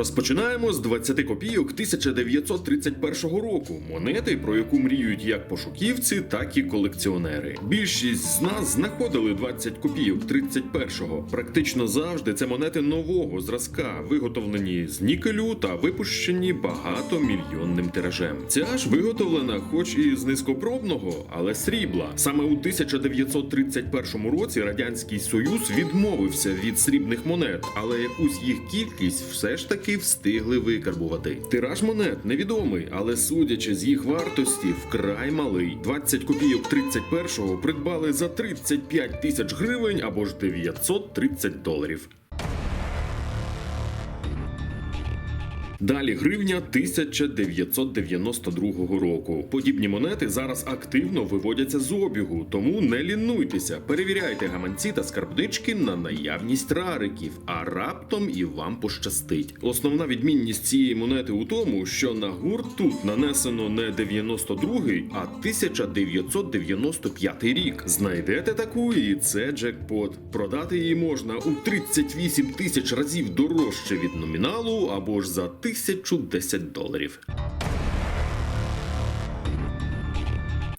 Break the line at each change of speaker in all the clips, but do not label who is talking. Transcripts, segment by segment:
Розпочинаємо з 20 копійок 1931 року. Монети, про яку мріють як пошуківці, так і колекціонери. Більшість з нас знаходили 20 копійок 31-го. Практично завжди це монети нового зразка, виготовлені з нікелю та випущені багатомільйонним тиражем. Ця ж виготовлена, хоч і з низькопробного, але срібла. Саме у 1931 році радянський союз відмовився від срібних монет, але якусь їх кількість все ж таки встигли викарбувати. Тираж монет невідомий, але судячи з їх вартості, вкрай малий. 20 копійок 31-го придбали за 35 тисяч гривень або ж 930 доларів. Далі гривня 1992 року. Подібні монети зараз активно виводяться з обігу, тому не лінуйтеся, перевіряйте гаманці та скарбнички на наявність рариків, а раптом і вам пощастить. Основна відмінність цієї монети у тому, що на гурт тут нанесено не 92-й, а 1995 рік. Знайдете таку, і це джекпот. Продати її можна у 38 тисяч разів дорожче від номіналу або ж за 1010 доларів.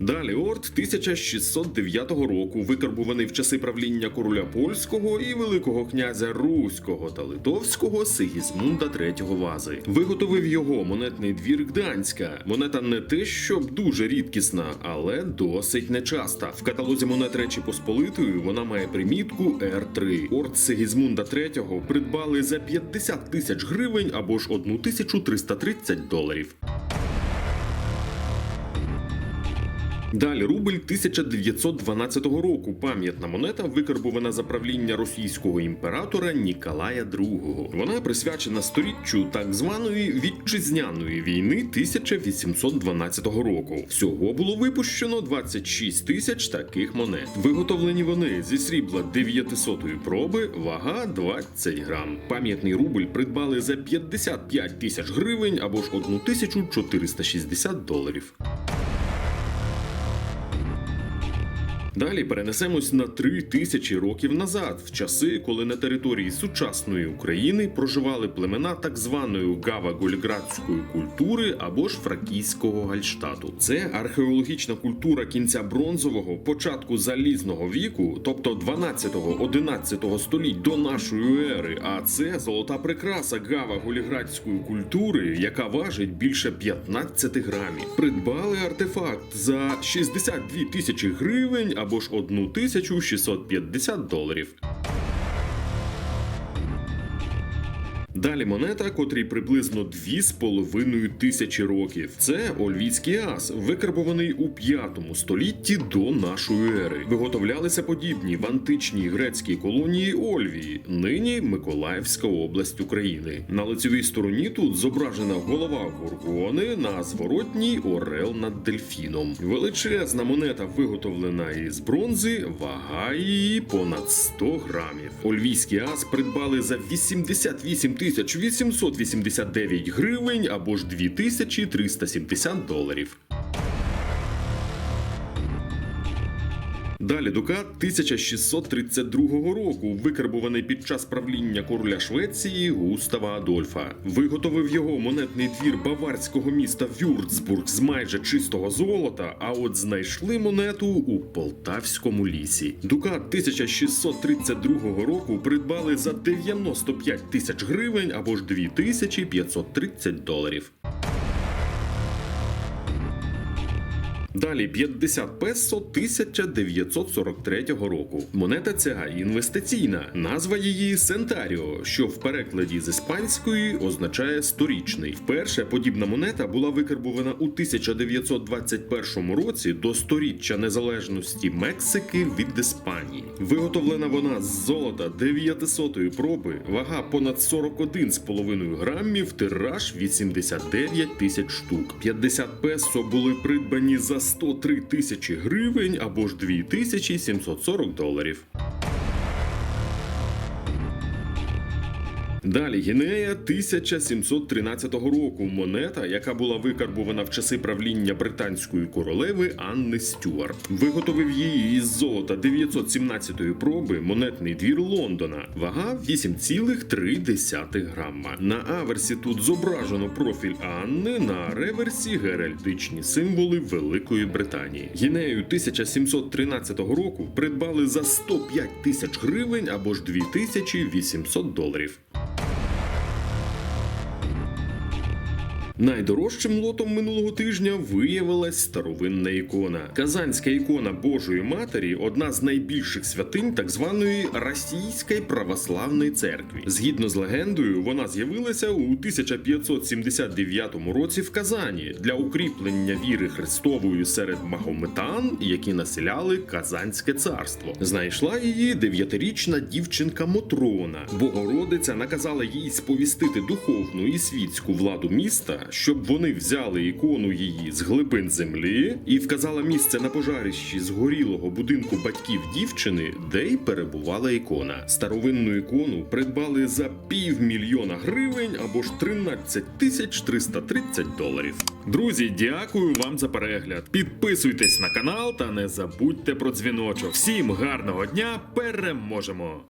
Далі орд 1609 року, викарбуваний в часи правління короля польського і великого князя Руського та Литовського Сигізмунда III Вази. Виготовив його монетний двір Гданська. Монета не те, щоб дуже рідкісна, але досить нечаста. В каталозі монет Речі Посполитої вона має примітку R3. Орд Сигізмунда III придбали за 50 тисяч гривень або ж 1330 доларів. Далі рубль 1912 року. Пам'ятна монета викарбована за правління російського імператора Ніколая II. Вона присвячена сторіччю так званої вітчизняної війни 1812 року. Всього було випущено 26 тисяч таких монет. Виготовлені вони зі срібла 900-ї проби, вага 20 грам. Пам'ятний рубль придбали за 55 тисяч гривень або ж 1460 доларів. Далі перенесемось на три тисячі років назад, в часи, коли на території сучасної України проживали племена так званої гава-гольградської культури або ж фракійського гальштату. Це археологічна культура кінця бронзового, початку залізного віку, тобто 12-11 століть до нашої ери. А це золота прикраса гава-голіградської культури, яка важить більше 15 грамів. Придбали артефакт за 62 тисячі гривень або ж 1650 доларів. Далі монета, котрій приблизно 2,5 тисячі років. Це Ольвійський ас, викарбований у 5 столітті до нашої ери. Виготовлялися подібні в античній грецькій колонії Ольвії, нині Миколаївська область України. На лицевій стороні тут зображена голова горгони, на зворотній орел над дельфіном. Величезна монета виготовлена із бронзи, вага її понад 100 грамів. Ольвійський ас придбали за 88 тисяч 889 гривень або ж 2370 доларів. Далі дукат 1632 року, викарбований під час правління короля Швеції Густава Адольфа. Виготовив його монетний двір баварського міста Вюрцбург з майже чистого золота. А от знайшли монету у полтавському лісі. Дукат 1632 року придбали за 95 тисяч гривень або ж 2530 доларів. Далі 50 песо 1943 року. Монета ця інвестиційна. Назва її Сентаріо, що в перекладі з іспанської означає сторічний. Вперше подібна монета була викарбована у 1921 році до сторіччя незалежності Мексики від Іспанії. Виготовлена вона з золота 900-ї проби, вага понад 41,5 грамів, тираж 89 тисяч штук. 50 песо були придбані за 103 тисячі гривень або ж 2740 доларів. Далі Гінея 1713 року. Монета, яка була викарбувана в часи правління британської королеви Анни Стюарт. Виготовив її із золота 917-ї проби монетний двір Лондона. Вага 8,3 грама. На аверсі тут зображено профіль Анни, на реверсі геральдичні символи Великої Британії. Гінею 1713 року придбали за 105 тисяч гривень або ж 2800 доларів. Найдорожчим лотом минулого тижня виявилась старовинна ікона. Казанська ікона Божої Матері одна з найбільших святинь так званої Російської православної церкви. Згідно з легендою, вона з'явилася у 1579 році в Казані для укріплення віри Христової серед магометан, які населяли Казанське царство. Знайшла її дев'ятирічна дівчинка Мотрона. Богородиця наказала їй сповістити духовну і світську владу міста, щоб вони взяли ікону її з глибин землі і вказала місце на пожарищі згорілого будинку батьків дівчини, де й перебувала ікона. Старовинну ікону придбали за півмільйона гривень або ж 13 тисяч 330 доларів. Друзі, дякую вам за перегляд. Підписуйтесь на канал та не забудьте про дзвіночок. Всім гарного дня! Переможемо!